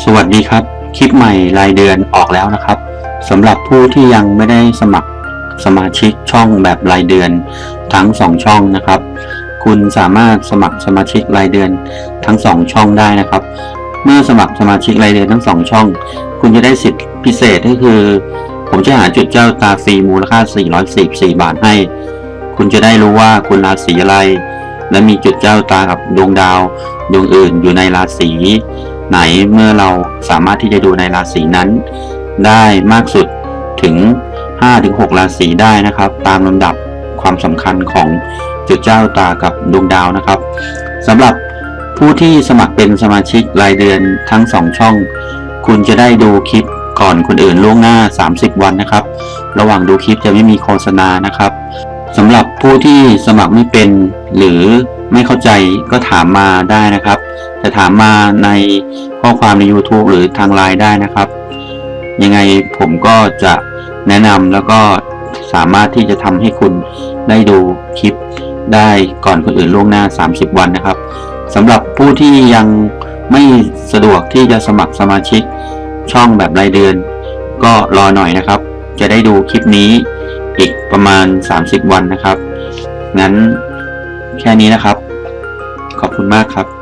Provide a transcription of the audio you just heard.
สวัสดีครับ คลิปใหม่รายเดือนออกแล้วนะครับสำหรับผู้ที่ยังไม่ได้สมัครสมาชิกช่องแบบรายเดือนทั้ง 2 ช่องนะครับ คุณสามารถสมัครสมาชิกรายเดือนทั้ง 2 ช่องได้นะครับ เมื่อสมัครสมาชิกรายเดือนทั้ง 2 ช่อง คุณจะได้สิทธิพิเศษก็คือ ผมจะหาจุดเจ้าตาฟรีมูลค่า 444 บาทให้ คุณจะได้รู้ว่าคุณราศีอะไร และมีจุดเจ้าตากับดวงดาวดวงอื่นอยู่ในราศี ไหนเมื่อเราสามารถที่จะดูในราศีนั้น ได้มากสุดถึง 5-6 ราศีได้นะครับ ตามลำดับความสำคัญของจุดเจ้าตากับดวงดาวนะครับสำหรับผู้ที่สมัครเป็นสมาชิกรายเดือนทั้ง 2 ช่อง คุณจะได้ดูคลิปก่อนคนอื่นล่วงหน้า 30 วันนะครับ ระหว่างดูคลิปจะไม่มีโฆษณานะครับสำหรับผู้ที่สมัครไม่เป็นหรือ ไม่เข้าใจก็ถามมาได้นะครับ จะถามมาในข้อความใน YouTube หรือทางไลน์ได้นะครับ ยังไงผมก็จะแนะนำแล้วก็สามารถที่จะทำให้คุณได้ดูคลิปได้ก่อนคนอื่นล่วงหน้า 30 วันนะครับสำหรับผู้ที่ยังไม่สะดวกที่จะสมัครสมาชิกช่องแบบรายเดือน ก็รอหน่อยนะครับ จะได้ดูคลิปนี้อีกประมาณ 30 วันนะครับ งั้นแค่นี้นะครับ ขอบคุณมากครับ